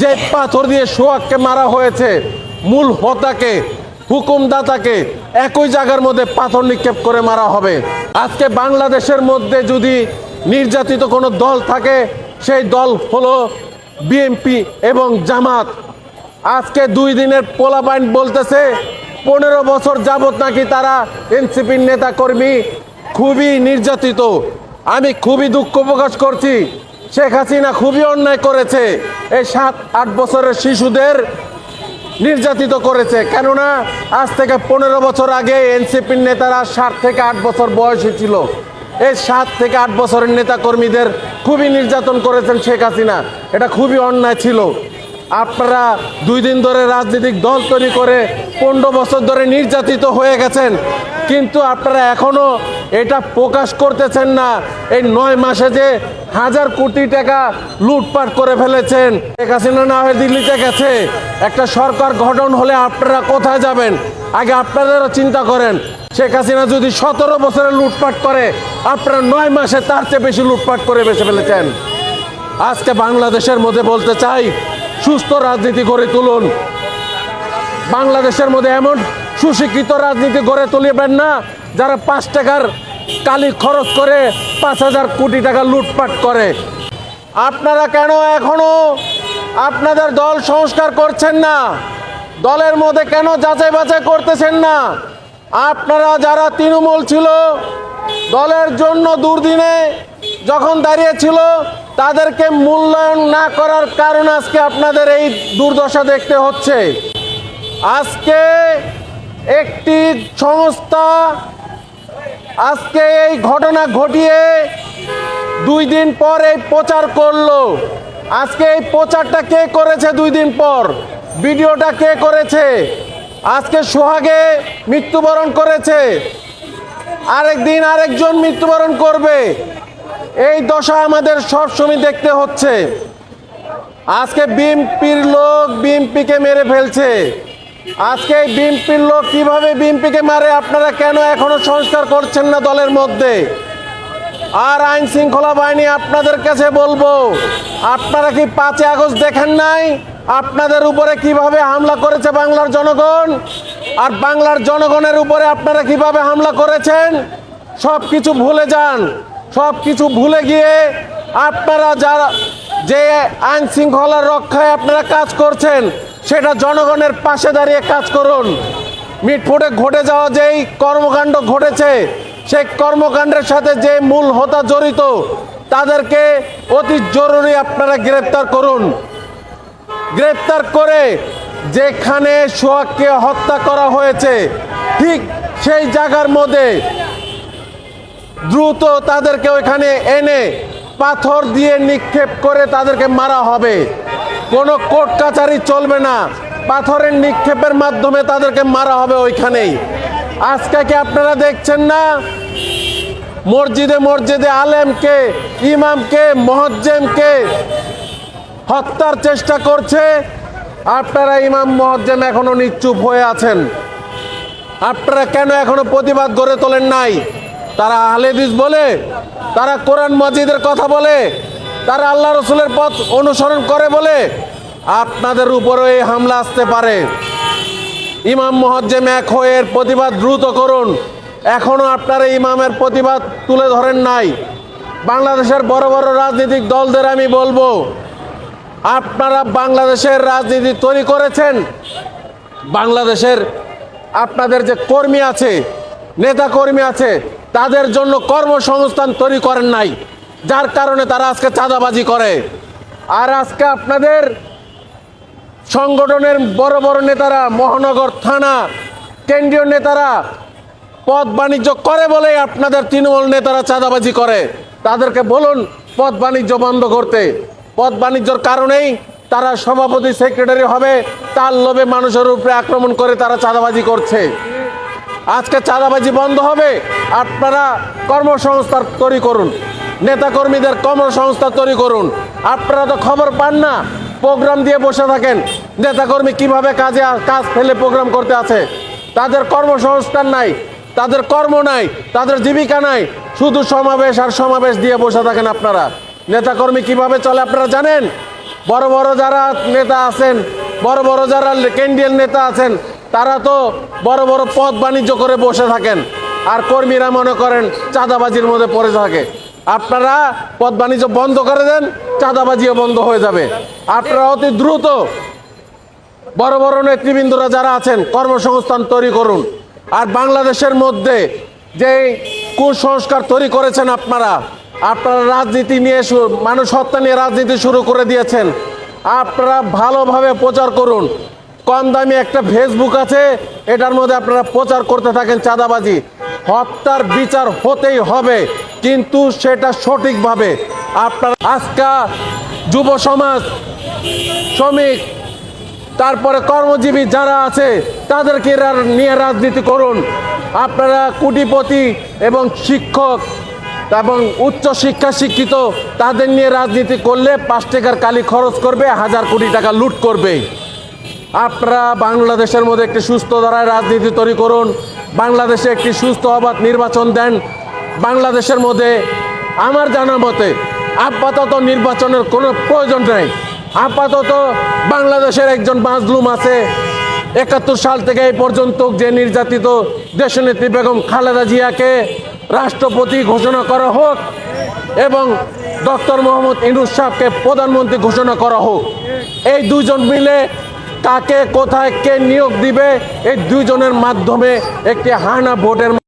যে পাথর দিয়ে সোহাগকে মারা হয়েছে, মূল হোতাকে, হুকুমদাতাকে, একই জায়গার মধ্যে পাথর নিক্ষেপ করে মারা হবে। আজকে বাংলাদেশের মধ্যে যদি নির্যাতিত কোনো দল থাকে, সেই দল হলো বিএনপি এবং জামাত। আজকে দুই দিনের পোলা পোলাপাইন বলতেছে, পনেরো বছর যাবত নাকি তারা এনসিপির নেতা কর্মী খুবই নির্যাতিত। আমি খুবই দুঃখ প্রকাশ করছি। শেখ হাসিনা খুবই অন্যায় করেছে। এই সাত, আট বছরের শিশুদের নির্যাতিত করেছে। কেননা আজ থেকে পনেরো বছর আগে এনসিপির নেতারা সাত থেকে আট বছর বয়সী ছিল। এই সাত থেকে আট বছরের নেতা কর্মীদের খুবই নির্যাতন করেছেন শেখ হাসিনা। এটা খুবই অন্যায় ছিল। আপনারা দুই দিন ধরে রাজনৈতিক দল তৈরি করে পনেরো বছর ধরে নির্যাতিত হয়ে গেছেন। কিন্তু আপনারা এখনও এটা প্রকাশ করতেছেন না। এই নয় মাসে যে হাজার কোটি টাকা লুটপাট করে ফেলেছেন, শেখ হাসিনা না হয়ে দিল্লিতে গেছে, একটা সরকার গঠন হলে আপনারা কোথায় যাবেন? আগে আপনাদেরও চিন্তা করেন, শেখ হাসিনা যদি সতেরো বছরে লুটপাট করে, আপনারা নয় মাসে তার চেয়ে বেশি লুটপাট করে বেছে ফেলেছেন। আজকে বাংলাদেশের মধ্যে বলতে চাই, সুস্থ রাজনীতি গড়ে তুলুন। বাংলাদেশের মধ্যে এমন সুশিক্ষিত রাজনীতি গড়ে তুলিবেন না, যারা পাঁচ টাকার কালি খরচ করে পাঁচ হাজার কোটি টাকা লুটপাট করে। আপনারা কেন এখনও আপনাদের দল সংস্কার করছেন না? দলের মধ্যে কেন যাচাই বাছাই করতেছেন না? আপনারা যারা তৃণমূল ছিল, দলের জন্য দুর্দিনে যখন দাঁড়িয়েছিল, তাদেরকে মূল্যায়ন না করার কারণে আজকে আপনাদের এই দুর্দশা দেখতে হচ্ছে। আজকে একটি সংস্থা আজকে এই ঘটনা ঘটিয়ে দুই দিন পর এই প্রচার করল। আজকে এই প্রচারটা কে করেছে দুই দিন পর? ভিডিওটা কে করেছে? আজকে সোহাগে মৃত্যুবরণ করেছে। আরেক দিন আরেকজন মৃত্যুবরণ করবে। এই দশা আমাদের সবসময় দেখতে হচ্ছে। আজকে বিএমপির লোক বিএমপিকে মেরে ফেলছে। আজকে এই বিএমপির লোক কীভাবে বিএমপিকে মারে, আপনারা কেন এখনও সংস্কার করছেন না দলের মধ্যে? আর আইন শৃঙ্খলা বাহিনী আপনাদের কাছে বলব, আপনারা কি পাঁচই আগস্ট দেখেন নাই? আপনাদের উপরে কীভাবে হামলা করেছে বাংলার জনগণ? আর বাংলার জনগণের উপরে আপনারা কীভাবে হামলা করেছেন? সব কিছু ভুলে যান সব কিছু ভুলে গিয়ে আপনারা যারা যে আইন শৃঙ্খলার রক্ষায় আপনারা কাজ করছেন সেটা জনগণের পাশে দাঁড়িয়ে কাজ করুন। মিটফুটে ঘটে যাওয়া যেই কর্মকাণ্ড ঘটেছে, সেই কর্মকাণ্ডের সাথে যে মূল হোতা জড়িত, তাদেরকে অতি জরুরি আপনারা গ্রেপ্তার করুন। গ্রেপ্তার করে যেখানে সোহাগকে হত্যা করা হয়েছে, ঠিক সেই জায়গার মধ্যে দ্রুত তাদেরকে ওইখানে এনে পাথর দিয়ে নিক্ষেপ করে তাদেরকে মারা হবে। কোনো কোর্ট কাচারি চলবে না। পাথরের নিক্ষেপের মাধ্যমে তাদেরকে মারা হবে ওইখানেই। আজকে কি আপনারা দেখছেন না? মসজিদে মসজিদে আলেমকে, ইমামকে, মহজ্জেমকে হত্যার চেষ্টা করছে। আপনারা ইমাম, মহজ্জেম এখনও নিশ্চুপ হয়ে আছেন। আপনারা কেন এখনও প্রতিবাদ গড়ে তোলেন নাই? তারা আহলেদিস বলে, তারা কোরআন মসজিদের কথা বলে। তারা আল্লাহ রসুলের পথ অনুসরণ করে বলে আপনাদের উপরে এই হামলা আসতে পারে। ইমাম মহজ্জেম এক হয়ে প্রতিবাদ দ্রুত করুন। এখনও আপনারা ইমামের প্রতিবাদ তুলে ধরেন নাই। বাংলাদেশের বড় বড় রাজনৈতিক দলদের আমি বলব, আপনারা বাংলাদেশের রাজনীতি তৈরি করেছেন। বাংলাদেশের আপনাদের যে কর্মী আছে, নেতা কর্মী আছে, তাদের জন্য কর্মসংস্থান তৈরি করেন নাই। যার কারণে তারা আজকে চাঁদাবাজি করে। আর আজকে আপনাদের সংগঠনের বড় বড় নেতারা, মহানগর থানা, কেন্দ্রীয় নেতারা পথ বাণিজ্য করে বলেই আপনাদের তৃণমূল নেতারা চাঁদাবাজি করে। তাদেরকে বলুন পথ বাণিজ্য বন্ধ করতে। পথ বাণিজ্যর কারণেই তারা সভাপতি, সেক্রেটারি হবে, তার লোভে মানুষের উপরে আক্রমণ করে তারা চাঁদাবাজি করছে। আজকে চাঁদাবাজি বন্ধ হবে, আপনারা কর্মসংস্থান তৈরি করুন। নেতাকর্মীদের কর্মসংস্থা তৈরি করুন। আপনারা তো খবর পান না, প্রোগ্রাম দিয়ে বসে থাকেন। নেতাকর্মী কীভাবে কাজে কাজ ফেলে প্রোগ্রাম করতে আছে? তাদের কর্মসংস্থান নাই, তাদের কর্ম নাই, তাদের জীবিকা নাই। শুধু সমাবেশ আর সমাবেশ দিয়ে বসে থাকেন আপনারা। নেতাকর্মী কীভাবে চলে আপনারা জানেন? বড় বড় যারা নেতা আছেন, বড় বড় যারা কেন্দ্রীয় নেতা আছেন, তারা তো বড় বড় পথ বাণিজ্য করে বসে থাকেন। আর কর্মীরা মনে করেন চাঁদাবাজির মধ্যে পড়ে থাকে। আপনারা পথ বাণিজ্য বন্ধ করে দেন, চাঁদাবাজিও বন্ধ হয়ে যাবে। আপনারা অতি দ্রুত বড় বড় নেতৃবৃন্দরা যারা আছেন, কর্মসংস্থান তৈরি করুন। আর বাংলাদেশের মধ্যে যে কুসংস্কার তৈরি করেছেন আপনারা আপনারা রাজনীতি নিয়ে মানুষ হত্যা নিয়ে রাজনীতি শুরু করে দিয়েছেন। আপনারা ভালোভাবে প্রচার করুন। কম দামি একটা ফেসবুক আছে, এটার মধ্যে আপনারা প্রচার করতে থাকেন চাঁদাবাজি। হত্যার বিচার হতেই হবে, কিন্তু সেটা সঠিকভাবে। আপনার আজকা যুব সমাজ, শ্রমিক, তারপরে কর্মজীবী যারা আছে, তাদেরকে নিয়ে রাজনীতি করুন। আপনারা কুটিপতি এবং শিক্ষক এবং উচ্চ শিক্ষা শিক্ষিত, তাদের নিয়ে রাজনীতি করলে পাঁচ টাকার কালি খরচ করবে, হাজার কোটি টাকা লুট করবে। আপনারা বাংলাদেশের মধ্যে একটি সুস্থ ধারায় রাজনীতি তৈরি করুন। বাংলাদেশে একটি সুস্থ অবাধ নির্বাচন দেন বাংলাদেশের মধ্যে আমার জানা মতে আপাতত নির্বাচনের কোনো প্রয়োজন নেই। আপাতত বাংলাদেশের একজন মাজলুম আছে। একাত্তর সাল থেকে এই পর্যন্ত যে নির্যাতিত দেশনেত্রী বেগম খালেদা জিয়াকে রাষ্ট্রপতি ঘোষণা করা হোক এবং ডক্টর মোহাম্মদ ইনুস সাহকে প্রধানমন্ত্রী ঘোষণা করা হোক, এই দুজন মিলে কাকে কোথায় কে নিয়োগ দিবে? এই দুজনের মাধ্যমে একটি হানা ভোটের